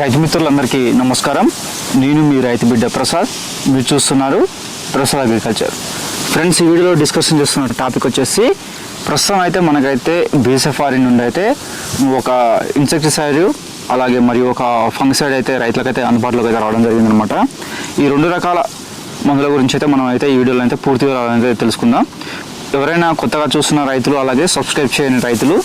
రైతు మిత్రులందరికీ నమస్కారం. నేను మీ రైతు బిడ్డ ప్రసాద్. మీరు చూస్తున్నారు ప్రసాద్ అగ్రికల్చర్. ఫ్రెండ్స్ ఈ వీడియోలో డిస్కషన్ చేస్తున్న టాపిక్ వచ్చేసి ప్రస్తుతం అయితే మనకైతే బీసెఫారి నుండి అయితే ఒక ఇన్సెక్టిసైడ్ అలాగే మరియు ఒక ఫంగిసైడ్ అయితే రైతులకైతే అందుబాటులోకి అయితే రావడం జరిగిందనమాట ఈ రెండు రకాల మందుల గురించి అయితే మనం అయితే ఈ వీడియోలో అయితే పూర్తిగా అయితే తెలుసుకుందాం. ఎవరైనా కొత్తగా చూస్తున్న రైతులు అలాగే సబ్స్క్రైబ్ చేయని రైతులు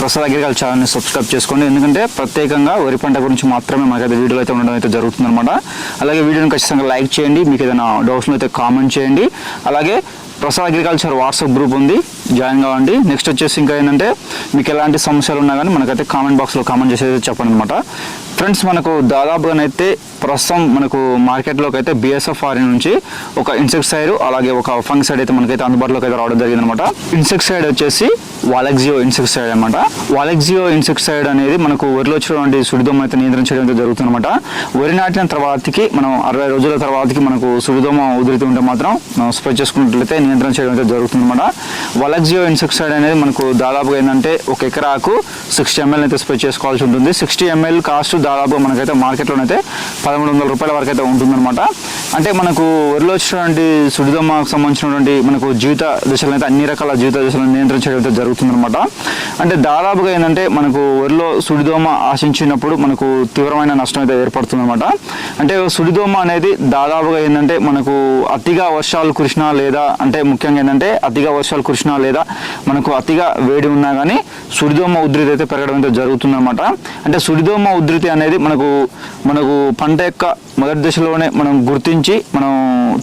ప్రసాద్ అగ్రికల్చర్ ఛానల్ని సబ్స్క్రైబ్ చేసుకోండి. ఎందుకంటే ప్రత్యేకంగా వరి పంట గురించి మాత్రమే మనకైతే వీడియోలు అయితే ఉండడం అయితే జరుగుతుందన్నమాట. అలాగే వీడియోని ఖచ్చితంగా లైక్ చేయండి. మీకు ఏదైనా డౌట్స్ని అయితే కామెంట్ చేయండి. అలాగే ప్రసాద్ అగ్రికల్చర్ వాట్సాప్ గ్రూప్ ఉంది. జాయిన్ కావండి. నెక్స్ట్ వచ్చేసి ఇంకా ఏంటంటే మీకు ఎలాంటి సమస్యలు ఉన్నా కానీ మనకైతే కామెంట్ బాక్స్లో కామెంట్ చేసేది చెప్పండి అనమాట ఫ్రెండ్స్ మనకు దాదాపుగానైతే ప్రస్తుతం మనకు మార్కెట్లోకి అయితే బిఎస్ఎఫ్ ఆర్ నుంచి ఒక ఇన్సెక్టిసైడ్ అలాగే ఒక ఫంగిసైడ్ అయితే మనకైతే అందుబాటులోకి అయితే రావడం జరిగింది అనమాట ఇన్సెక్టిసైడ్ వచ్చేసి వాలెక్జియో ఇన్సెక్టిసైడ్ అనమాట వాలెక్జియో ఇన్సెక్టిసైడ్ అనేది మనకు వరిలో వచ్చినటువంటి సుడిదోమ అయితే నియంత్రించడం అయితే జరుగుతుంది అనమాట వరి నాటిన తర్వాతకి మనం అరవై రోజుల తర్వాతకి మనకు సుడిదోమ ఉదిరితే ఉంటే మాత్రం మనం స్ప్రే చేసుకున్నట్లయితే నియంత్రణ చేయడం అయితే జరుగుతుంది అనమాట వాలెక్జియో ఇన్సెక్టిసైడ్ అనేది మనకు దాదాపుగా ఏంటంటే ఒక ఎకరాకు సిక్స్టీ ఎంఎల్ అయితే స్ప్రే చేసుకోవాల్సి ఉంటుంది. సిక్స్టీ ఎంఎల్ కాస్ట్ దాదాపు మనకైతే మార్కెట్లోనైతే పదమూడు వందల రూపాయల వరకు అయితే ఉంటుందన్నమాట. అంటే మనకు వరిలో వచ్చినటువంటి సుడిదమ్మకు సంబంధించినటువంటి మనకు జీవిత దశలను అయితే అన్ని రకాల జీవిత దశలను నియంత్రించడం అయితే జరుగుతుందన్నమాట. అంటే దాదాపుగా ఏంటంటే మనకు వరిలో సుడిదోమ ఆశించినప్పుడు మనకు తీవ్రమైన నష్టం అయితే ఏర్పడుతుందన్నమాట. అంటే సుడిదోమ అనేది దాదాపుగా ఏంటంటే మనకు అతిగా వర్షాలు కురిసినా లేదా అంటే ముఖ్యంగా ఏంటంటే అతిగా వర్షాలు కురిసినా లేదా మనకు అతిగా వేడి ఉన్నా కానీ సుడిదోమ ఉధృతి అయితే పెరగడం అయితే జరుగుతుందన్నమాట. అంటే సుడిదోమ ఉధృతి అనేది మనకు మనకు పంట యొక్క మొదటి దశలోనే మనం గుర్తించి మనం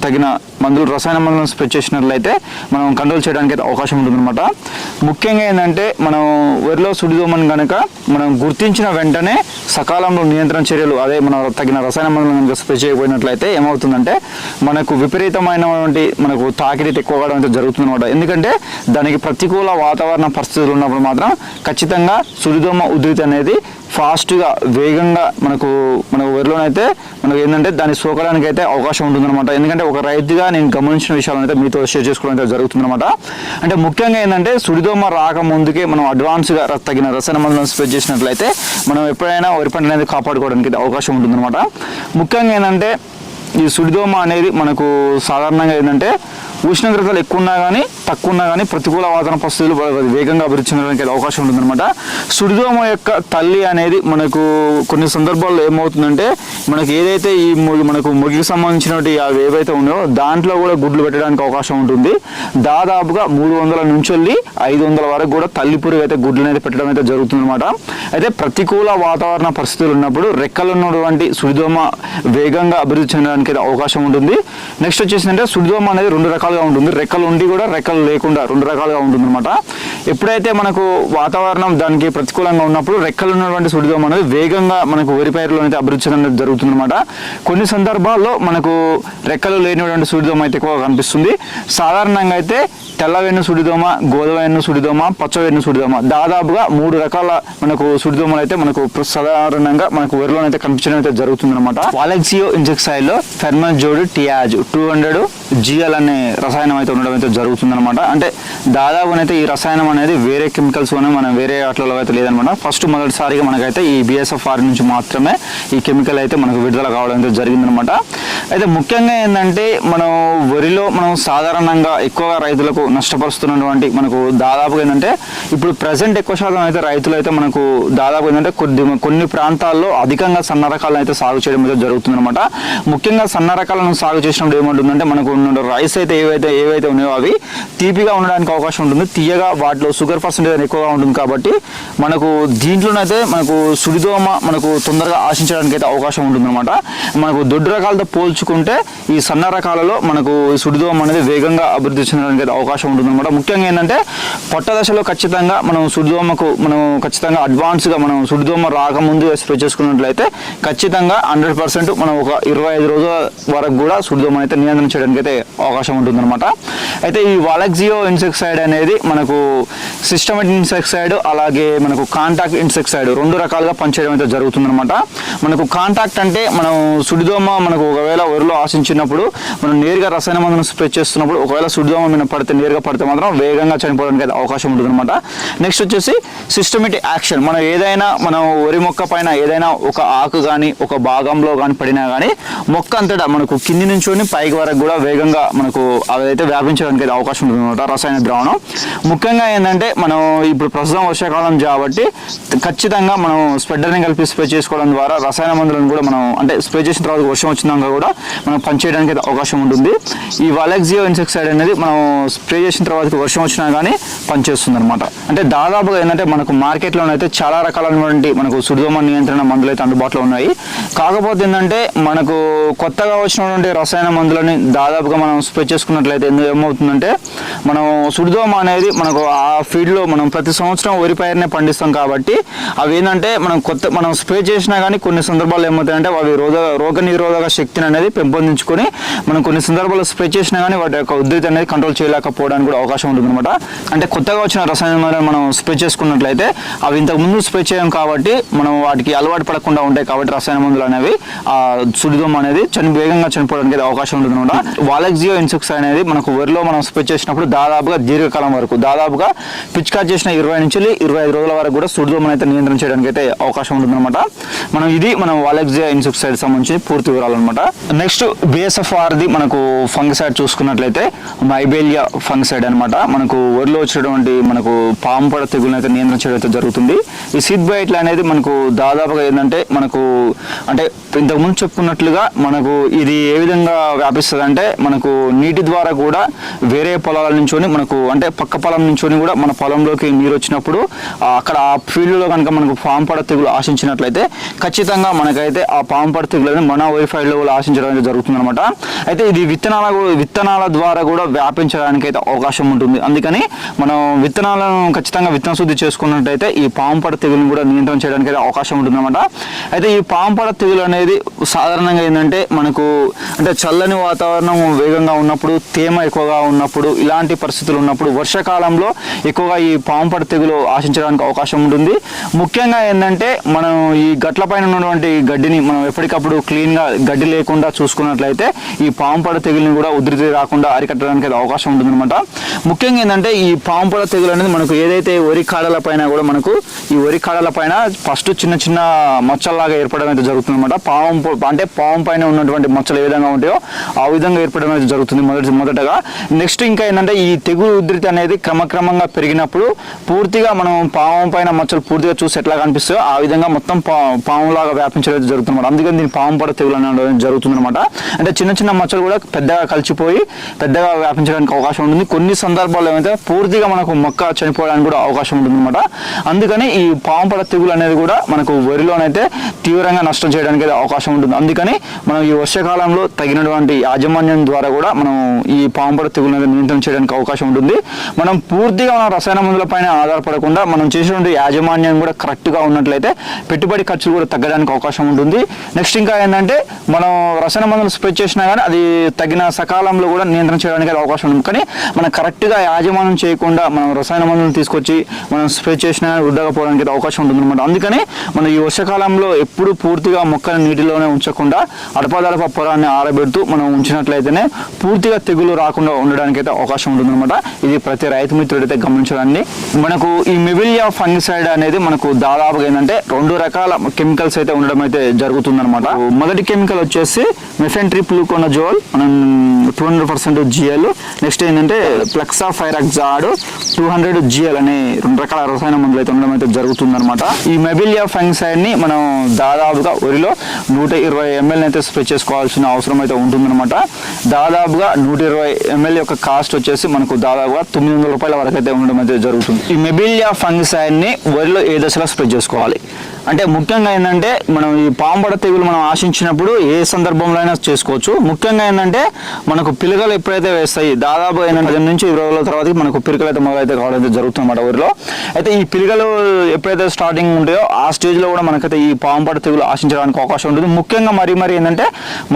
తగిన మందులు రసాయన మందులను స్ప్రెడ్ చేసినట్లయితే మనం కంట్రోల్ చేయడానికి అయితే అవకాశం ఉంటుందన్నమాట. ముఖ్యంగా ఏంటంటే మనం వరిలో సుడిదోమని కనుక మనం గుర్తించిన వెంటనే సకాలంలో నియంత్రణ చర్యలు అదే మనం తగిన రసాయన మందులను కనుక స్ప్రే చేయకపోయినట్లయితే ఏమవుతుందంటే మనకు విపరీతమైనటువంటి మనకు తాకిడి ఎక్కువ కావడం అయితే జరుగుతుందన్నమాట. ఎందుకంటే దానికి ప్రతికూల వాతావరణ పరిస్థితులు ఉన్నప్పుడు మాత్రం ఖచ్చితంగా సుడిదోమ ఉధృతి అనేది ఫాస్ట్గా వేగంగా మనకు మన వరిలోనైతే మనకు ఏంటంటే దాన్ని సోకడానికి అయితే అవకాశం ఉంటుందన్నమాట. ఎందుకంటే ఒక రైతుగా నేను గమనించిన విషయాలను అయితే మీతో షేర్ చేసుకోవడం అయితే జరుగుతుందన్నమాట. అంటే ముఖ్యంగా ఏంటంటే సుడిదోమ రాక ముందుకే మనం అడ్వాన్స్గా తగిన రసాయన మందులను స్ప్రెడ్ చేసినట్లయితే మనం ఎప్పుడైనా వరి పంట అనేది కాపాడుకోవడానికి అయితే అవకాశం ఉంటుందన్నమాట. ముఖ్యంగా ఏంటంటే ఈ సుడిదోమ అనేది మనకు సాధారణంగా ఏంటంటే ఉష్ణోగ్రతలు ఎక్కువ ఉన్నా కానీ తక్కువ ఉన్నా కానీ ప్రతికూల వాతావరణ పరిస్థితులు వేగంగా అభివృద్ధి చెందడానికి అవకాశం ఉంటుందన్నమాట. సుడిదోమ యొక్క తల్లి అనేది మనకు కొన్ని సందర్భాల్లో ఏమవుతుందంటే మనకి ఏదైతే ఈ మనకు మొగికి సంబంధించినటువంటి అవి ఏవైతే ఉన్నాయో దాంట్లో కూడా గుడ్లు పెట్టడానికి అవకాశం ఉంటుంది. దాదాపుగా మూడు వందల నుంచి వెళ్ళి ఐదు వందల వరకు కూడా తల్లి పురుగు అయితే గుడ్లు అనేది పెట్టడం అయితే జరుగుతుందన్నమాట. అయితే ప్రతికూల వాతావరణ పరిస్థితులు ఉన్నప్పుడు రెక్కలు ఉన్నటువంటి సుడిదోమ వేగంగా అభివృద్ధి చెందడానికి అయితే అవకాశం ఉంటుంది. నెక్స్ట్ వచ్చేసిందంటే సుడిదోమ అనేది రెండు రకాలుగా ఉంటుంది. రెక్కలు ఉండి కూడా రెక్కలు లేకుండా రెండు రకాలుగా ఉంటుంది అనమాట ఎప్పుడైతే మనకు వాతావరణం దానికి ప్రతికూలంగా ఉన్నప్పుడు రెక్కలు ఉన్నటువంటి సుడిదోమ అనేది వేగంగా మనకు వరి పైరులో అయితే అభివృద్ధి చెందడం జరుగుతుంది అనమాట కొన్ని సందర్భాల్లో మనకు రెక్కలు లేనిటువంటి సుడిదోమ అయితే ఎక్కువగా కనిపిస్తుంది. సాధారణంగా అయితే తెల్లవెన్ను సుడిదోమ గోధుమెన్ను సుడిదోమ పచ్చవెన్ను సుడిదోమ దాదాపుగా మూడు రకాల మనకు సుడిదోమలు అయితే మనకు సాధారణంగా మనకు వరిలో అయితే కనిపించడం అయితే జరుగుతుంది అనమాట వాలెక్సియో ఇన్సెక్సైడ్ ఫెర్మల్ ఫెర్మన్ జోడు టియాజ్ టూ హండ్రెడ్ జిఎల్ అనే రసాయనం అయితే ఉండడం అయితే జరుగుతుంది అంటే దాదాపునైతే ఈ రసాయనం అనేది వేరే కెమికల్స్ మనం వేరే వాటిలో అయితే లేదనమాట. ఫస్ట్ మొదటిసారిగా మనకైతే ఈ బిఎస్ఎఫ్ ఆర్ నుంచి మాత్రమే ఈ కెమికల్ అయితే మనకు విడుదల కావడం అయితే జరిగిందనమాట. అయితే ముఖ్యంగా ఏంటంటే మనం వరిలో మనం సాధారణంగా ఎక్కువగా రైతులకు నష్టపరుస్తున్నటువంటి మనకు దాదాపుగా ఏంటంటే ఇప్పుడు ప్రజెంట్ ఎక్కువ శాతం అయితే రైతులు అయితే మనకు దాదాపు ఏంటంటే కొద్ది కొన్ని ప్రాంతాల్లో అధికంగా సన్న రకాలను అయితే సాగు చేయడం అయితే జరుగుతుందనమాట. ముఖ్యంగా సన్న రకాలను సాగు చేసినప్పుడు ఏమంటుందంటే మనకు ఉన్న రైస్ అయితే ఏవైతే ఏవైతే ఉన్నాయో అవి తీపిగా ఉండడానికి అవకాశం ఉంటుంది. తీయగా వాటిలో షుగర్ పర్సెంటేజ్ ఎక్కువగా ఉంటుంది కాబట్టి మనకు దీంట్లోనైతే మనకు సుడిదోమ మనకు తొందరగా ఆశించడానికి అయితే అవకాశం ఉంటుందన్నమాట. మనకు దొడ్డు రకాలతో పోల్చుకుంటే ఈ సన్న రకాలలో మనకు సుడిదోమ అనేది వేగంగా అభివృద్ధి చెందడానికి అయితే అవకాశం ఉంటుందన్నమాట. ముఖ్యంగా ఏంటంటే పొట్ట దశలో ఖచ్చితంగా మనం సుడిదోమకు మనం ఖచ్చితంగా అడ్వాన్స్గా మనం సుడిదోమ రాకముందు స్ప్రే చేసుకున్నట్లయితే ఖచ్చితంగా హండ్రెడ్ పర్సెంట్ మనం ఒక ఇరవై ఐదు రోజుల వరకు కూడా సుడిదోమ అయితే నియంత్రణ చేయడానికి అయితే అవకాశం ఉంటుందన్నమాట. అయితే ఈ వాలెక్జియో ఇన్సెక్సైడ్ అనేది మనకు సిస్టమేటిక్ ఇన్సెక్సైడ్ అలాగే మనకు కాంటాక్ట్ ఇన్సెక్సైడ్ రెండు రకాలుగా పనిచేయడం అయితే జరుగుతుందనమాట మనకు కాంటాక్ట్ అంటే మనం సుడిదోమ మనకు ఒకవేళ వరిలో ఆశించినప్పుడు మనం నేరుగా రసాయన మందులను స్ప్రే చేస్తున్నప్పుడు ఒకవేళ సుడిదోమ మీద పడితే నేరుగా పడితే మాత్రం వేగంగా చనిపోవడానికి అయితే అవకాశం ఉంటుంది అనమాట నెక్స్ట్ వచ్చేసి సిస్టమేటిక్ యాక్షన్ మనం ఏదైనా మనం వరి మొక్క పైన ఏదైనా ఒక ఆకు కానీ ఒక భాగంలో కానీ పడినా కానీ మొక్క అంతటా మనకు కింది నుంచి పైకి వరకు కూడా వేగంగా మనకు అదైతే వ్యాపించడానికి అయితే అవకాశం ఉంటుంది అనమాట రసాయన ద్రావణం ముఖ్యంగా ఏంటంటే మనం ఇప్పుడు ప్రస్తుతం వర్షాకాలం కాబట్టి ఖచ్చితంగా మనం స్ప్రెడ్డర్ని కలిపి స్ప్రే చేసుకోవడం ద్వారా రసాయన మందులను కూడా మనం అంటే స్ప్రే చేసిన తర్వాత వర్షం వచ్చినాక కూడా మనం పనిచేయడానికి అవకాశం ఉంటుంది. ఈ వాలెక్సియో ఇన్సెక్సైడ్ అనేది మనం స్ప్రే చేసిన తర్వాత వర్షం వచ్చినా కానీ పనిచేస్తుంది అనమాట అంటే దాదాపుగా ఏంటంటే మనకు మార్కెట్లో అయితే చాలా రకాలైనటువంటి మనకు సుడిదోమ నియంత్రణ మందులు అయితే అందుబాటులో ఉన్నాయి. కాకపోతే ఏంటంటే మనకు కొత్తగా వచ్చినటువంటి రసాయన మందులని దాదాపుగా మనం స్ప్రే చేసుకున్నట్లయితే ఎందుకు ఏమవుతుందంటే మనం సుడిదోమ అనేది మనకు ఆ ఫీల్డ్లో మనం ప్రతి సంవత్సరం వరి పైరునే పండిస్తాం కాబట్టి అవి ఏంటంటే మనం కొత్త మనం స్ప్రే చేసినా కానీ కొన్ని సందర్భాల్లో ఏమవుతాయంటే అవి రోగ రోగ నిరోధక శక్తిని అనేది పెంపొందించుకొని మనం కొన్ని సందర్భాల్లో స్ప్రే చేసినా కానీ వాటి యొక్క ఉధృతి అనేది కంట్రోల్ చేయలేకపోవడానికి కూడా అవకాశం ఉంటుంది అనమాట అంటే కొత్తగా వచ్చిన రసాయనాలను మనం స్ప్రే చేసుకున్నట్లయితే అవి ఇంతకు ముందు స్ప్రే చేయం కాబట్టి మనం వాటికి అలవాటు పడకుండా ఉంటాయి కాబట్టి రసాయన మందులు అనేవి ఆ సుడిదోమ అనేది చని వేగంగా చనిపోవడానికి అవకాశం ఉంటుంది అనమాట వాలెక్జియో ఇన్సెక్స్ అనేది మనకు వరిలో మనం స్ప్రే చేసినప్పుడు దాదాపుగా దీర్ఘకాలం వరకు. దాదాపుగా పిచికా చేసిన ఇరవై నుంచి ఇరవై ఐదు రోజుల వరకు కూడా సుడిదోమను అయితే నియంత్రణ చేయడానికి అయితే అవకాశం ఉంటుంది అనమాట మనం ఇది మనం వాలెక్జియో ఇన్సెక్సైడ్ సంబంధించి పూర్తి వివరాలు అనమాట నెక్స్ట్ బిఎస్ఎఫ్ఆర్ది మనకు ఫంగిసైడ్ చూసుకున్నట్లయితే మైబేలియా ఫంగిసైడ్ అనమాట మనకు వరిలో వచ్చేటువంటి మనకు పాంపడ తెగులను అయితే నియంత్రణ చేయడం అయితే జరుగుతుంది. ఈ సీడ్ బైట్లు అనేది మనకు దాదాపుగా ఏంటంటే మనకు అంటే ఇంతకుముందు చెప్పుకున్నట్లుగా మనకు ఇది ఏ విధంగా వ్యాపిస్తుంది అంటే మనకు నీటి ద్వారా కూడా వేరే పొలాల నుంచి మనకు అంటే పక్క పొలం నుంచి కూడా మన పొలంలోకి నీరు వచ్చినప్పుడు అక్కడ ఆ ఫీల్డ్లో కనుక మనకు పాంపడ తెగులు ఆశించినట్లయితే ఖచ్చితంగా మనకైతే ఆ పాంపడ తెగులు అనేది మన వైఫైలో కూడా ఆశించడం జరుగుతుందనమాట జరుగుతుంది అనమాట అయితే ఇది విత్తనాల విత్తనాల ద్వారా కూడా వ్యాపించడానికి అయితే అవకాశం ఉంటుంది. అందుకని మనం విత్తనాలను ఖచ్చితంగా విత్తన శుద్ధి చేసుకున్నట్టయితే ఈ పాంపడ తెగులను కూడా నియంత్రణ చేయడానికి అయితే అవకాశం ఉంటుంది అనమాట అయితే ఈ పాంపడ తెగులు అనేది సాధారణంగా ఏంటంటే మనకు అంటే చల్లని వాతావరణం వేగంగా ఉన్నప్పుడు తేమ ఎక్కువగా ఉన్నప్పుడు ఇలాంటి పరిస్థితులు ఉన్నప్పుడు వర్షాకాలంలో ఎక్కువగా ఈ పాంపడ తెగులు ఆశించడానికి అవకాశం ఉంటుంది. ముఖ్యంగా ఏంటంటే మనం ఈ గట్ల పైన ఉన్నటువంటి గడ్డిని మనం ఎప్పటికప్పుడు క్లీన్గా గడ్డి లేకుండా చూసుకున్నట్లయితే ఈ పాంపడ తెగులని కూడా ఉధృతి రాకుండా అరికట్టడానికి అయితే అవకాశం ఉంటుంది అనమాట ముఖ్యంగా ఏంటంటే ఈ పాంపడ తెగులు అనేది మనకు ఏదైతే వరి కాడల పైన కూడా మనకు ఈ వరి కాడల పైన ఫస్ట్ చిన్న చిన్న మచ్చల్లాగా ఏర్పడడం అయితే జరుగుతుంది అనమాట పాము అంటే పాము పైన ఉన్నటువంటి మచ్చలు ఏ విధంగా ఉంటాయో ఆ విధంగా ఏర్పడడం అయితే జరుగుతుంది మొదటి మొదటగా. నెక్స్ట్ ఇంకా ఏంటంటే ఈ తెగులు ఉధృతి అనేది క్రమక్రమంగా పెరిగినప్పుడు పూర్తిగా మనం పావం పైన మచ్చలు పూర్తిగా చూసి ఎట్లా కనిపిస్తాయో ఆ విధంగా మొత్తం పా పాములాగా వ్యాపించడం జరుగుతుంది అనమాట అందుకని దీని పాము పడ తెగులు అనేది జరుగుతుంది అనమాట అంటే చిన్న చిన్న మచ్చలు కూడా పెద్దగా కలిసిపోయి పెద్దగా వ్యాపించడానికి అవకాశం ఉంటుంది. కొన్ని సందర్భాల్లో ఏమైతే పూర్తిగా మనకు మొక్క చనిపోవడానికి కూడా అవకాశం ఉంటుంది అనమాట అందుకని ఈ పాము పడ తెగులు అనేది కూడా మనకు వరిలోనైతే తీవ్రంగా నష్టం చేయడానికి అయితే అవకాశం ఉంటుంది. అందుకని మనం ఈ వర్షాకాలంలో తగినటువంటి యాజమాన్యం ద్వారా కూడా మనం ఈ పాము పడ తెగులు అనేది నియంత్రణ చేయడానికి అవకాశం ఉంటుంది. మనం పూర్తిగా మన రసాయన మందుల పైన ఆధారపడకుండా మనం చేసినటువంటి యాజమాన్యం కూడా కరెక్ట్గా ఉన్నట్లయితే పెట్టుబడి ఖర్చులు కూడా తగ్గడానికి అవకాశం ఉంటుంది. నెక్స్ట్ ఇంకా ఏంటంటే మనం రసాయన మందులు స్ప్రెడ్ చేసినా కానీ అది తగిన సకాలంలో కూడా నియంత్రణ చేయడానికి అయితే అవకాశం ఉంటుంది. కానీ మనం కరెక్ట్గా యాజమాన్యం చేయకుండా మనం రసాయన మందులను తీసుకొచ్చి మనం స్ప్రే చేసినా కానీ వృద్ధాగా పోవడానికి అయితే అవకాశం ఉంటుంది అనమాట అందుకని మనం ఈ వర్షాకాలంలో ఎప్పుడు పూర్తిగా మొక్కని నీటిలోనే ఉంచకుండా అడపాదడప పొలాన్ని ఆరబెడుతూ మనం ఉంచినట్లయితేనే పూర్తిగా తెగులు రాకుండా ఉండడానికి అయితే అవకాశం ఉంటుంది అనమాట ఇది ప్రతి రైతు మిత్రుడు అయితే గమనించాలండి. మనకు ఈ మివిలియా ఫంగిసైడ్ అనేది మనకు దాదాపుగా ఏంటంటే రెండు రకాల కెమికల్స్ అయితే ఉండడం అయితే జరుగుతుంది అనమాట మొదటి కెమికల్ వచ్చేసి మెఫెంట్రీ జోల్ మనం two hundred percent GL. Next ఏంటంటే ప్లెక్సా ఫైరాక్జాడ్ టూ హండ్రెడ్ జిఎల్ అనే రెండు రకాల రసాయన మందులు అయితే ఉండడం అయితే జరుగుతుంది అనమాట ఈ మెబిలియా ఫంగిసైడ్ని మనం దాదాపుగా వరిలో నూట ఇరవై ఎంఎల్ అయితే స్ప్రే చేసుకోవాల్సిన అవసరం అయితే ఉంటుందన్నమాట. దాదాపుగా నూట ఇరవై ఎంఎల్ యొక్క కాస్ట్ వచ్చేసి మనకు దాదాపు దాదాపు తొమ్మిది వందల రూపాయల వరకు అయితే ఉండడం అయితే జరుగుతుంది. ఈ మెబిలియా ఫంగిసైడ్ వరిలో ఏ దశలో స్ప్రెడ్ చేసుకోవాలి? అంటే ముఖ్యంగా ఏంటంటే మనం ఈ పాంబడ తెగులు మనం ఆశించినప్పుడు ఏ సందర్భంలో అయినా చేసుకోవచ్చు. ముఖ్యంగా ఏంటంటే మనకు పిలకలు ఎప్పుడైతే వేస్తాయి దాదాపు ఏంటంటే పదిహేను నుంచి ఇరవై రోజుల తర్వాత మనకు పిలకలు అయితే మొదలైతే కావడం అయితే జరుగుతుంది అన్నమాట ఊరిలో. అయితే ఈ పిలకలు ఎప్పుడైతే స్టార్టింగ్ ఉంటాయో ఆ స్టేజ్లో కూడా మనకైతే ఈ పాంపడ తెగులు ఆశించడానికి అవకాశం ఉంటుంది. ముఖ్యంగా మరి మరి ఏంటంటే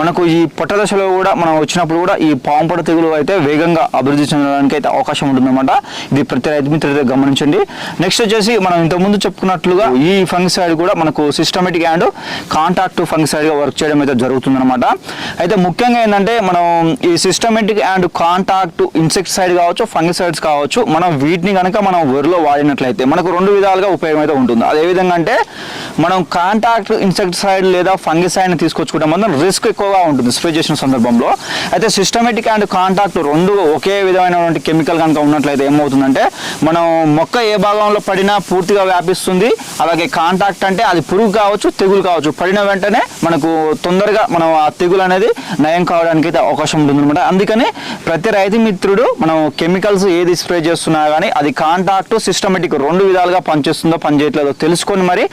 మనకు ఈ పొట్ట దశలో కూడా మనం వచ్చినప్పుడు కూడా ఈ పాంపడ తెగులు అయితే వేగంగా అభివృద్ధి చెందడానికి అయితే అవకాశం ఉంటుందన్నమాట. ఇది ప్రతి రైతు మిత్రులు గమనించండి. నెక్స్ట్ వచ్చేసి మనం ఇంతకుముందు చెప్పుకున్నట్లుగా ఈ ఫంగిసైడ్ కూడా మనకు సిస్టమేటిక్ అండ్ కాంటాక్ట్ ఫంగిసైడ్గా వర్క్ చేయడం అయితే జరుగుతుందన్నమాట. అయితే ముఖ్యంగా ఏంటంటే మనం ఈ సిస్టమేటిక్ అండ్ కాంటాక్ట్ ఇన్సెక్టిసైడ్ కావచ్చు ఫంగిసైడ్స్ కావచ్చు మనం వీటిని కనుక మనం వరిలో వాడినట్లయితే మనకు రెండు విధాలుగా ఉపయోగం అయితే ఉంటుంది. అదే విధంగా అంటే మనం కాంటాక్ట్ ఇన్సెక్టిసైడ్ లేదా ఫంగిసైడ్ని తీసుకొచ్చుకుంటే మనం రిస్క్ ఎక్కువగా ఉంటుంది స్ప్రే చేసిన సందర్భంలో. అయితే సిస్టమేటిక్ అండ్ కాంటాక్ట్ రెండు ఒకే విధమైనటువంటి కెమికల్ కనుక ఉన్నట్లయితే ఏమవుతుందంటే మనం మొక్క ఏ భాగంలో పడినా పూర్తిగా వ్యాపిస్తుంది అలాగే కాంటాక్ట్ అంటే అది పురుగు కావచ్చు తెగులు కావచ్చు. పడిన వెంటనే మనకు తొందరగా మనం ఆ తెగులు అనేది నయం కావడానికి అయితే అవకాశం ఉంటుంది అనమాట అందుకని ప్రతి రైతు మిత్రుడు మనం కెమికల్స్ ఏది స్ప్రే చేస్తున్నా కానీ అది కాంటాక్ట్ సిస్టమేటిక్ రెండు విధాలుగా పనిచేస్తుందో పనిచేయట్లేదో తెలుసుకొని మరి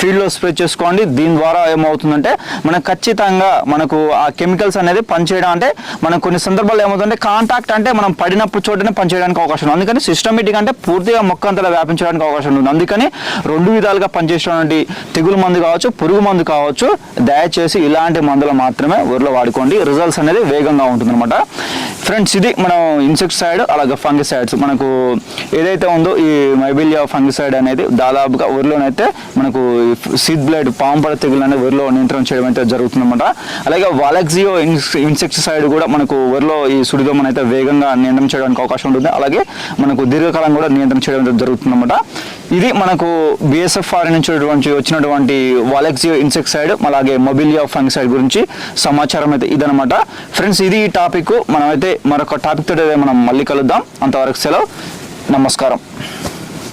ఫీల్డ్లో స్ప్రే చేసుకోండి. దీని ద్వారా ఏమవుతుందంటే మనకు ఖచ్చితంగా మనకు ఆ కెమికల్స్ అనేది పనిచేయడం అంటే మనం కొన్ని సందర్భాల్లో ఏమవుతుందంటే కాంటాక్ట్ అంటే మనం పడినప్పుడు చోటనే పనిచేయడానికి అవకాశం ఉంది. అందుకని సిస్టమేటిక్ అంటే పూర్తిగా మొక్క అంతటా వ్యాపించడానికి అవకాశం ఉంది. అందుకని రెండు విధాలుగా పనిచేసినటువంటి తెగులు మందు కావచ్చు పురుగు మందు కావచ్చు దయచేసి ఇలాంటి మందులు మాత్రమే ఊర్లో వాడుకోండి. రిజల్ట్స్ అనేది వేగంగా ఉంటుందన్నమాట. ఫ్రెండ్స్ ఇది. మనం ఇన్సెక్టిసైడ్ అలాగే ఫంగిసైడ్స్ మనకు ఏదైతే ఉందో ఈ మైబిలియా ఫంగిసైడ్ అనేది దాదాపుగా ఊరిలోనైతే మనకు సీడ్ బ్లైడ్ పాంపడ తెగులు అనేది ఊరిలో నియంత్రణ చేయడం అయితే జరుగుతుందన్నమాట. అలాగే వాలెక్సియో ఇన్సెక్టిసైడ్ కూడా మనకు ఊరిలో ఈ సుడిదోమను అయితే వేగంగా నియంత్రణ చేయడానికి అవకాశం ఉంటుంది. అలాగే మనకు దీర్ఘకాలం కూడా నియంత్రణ చేయడం అయితే జరుగుతుందన్నమాట. ఇది మనకు బిఎస్ఎఫ్ఆర్ నుంచి వచ్చినటువంటి- వచ్చినటువంటి వాలెక్సియో ఇన్సెక్టిసైడ్ అలాగే మొబిలియా ఫంగిసైడ్ గురించి సమాచారం అయితే ఇదనమాట ఫ్రెండ్స్ ఇది ఈ టాపిక్ మనమైతే మరొక టాపిక్ తోటి మనం మళ్ళీ కలుద్దాం. అంతవరకు సెలవు. నమస్కారం.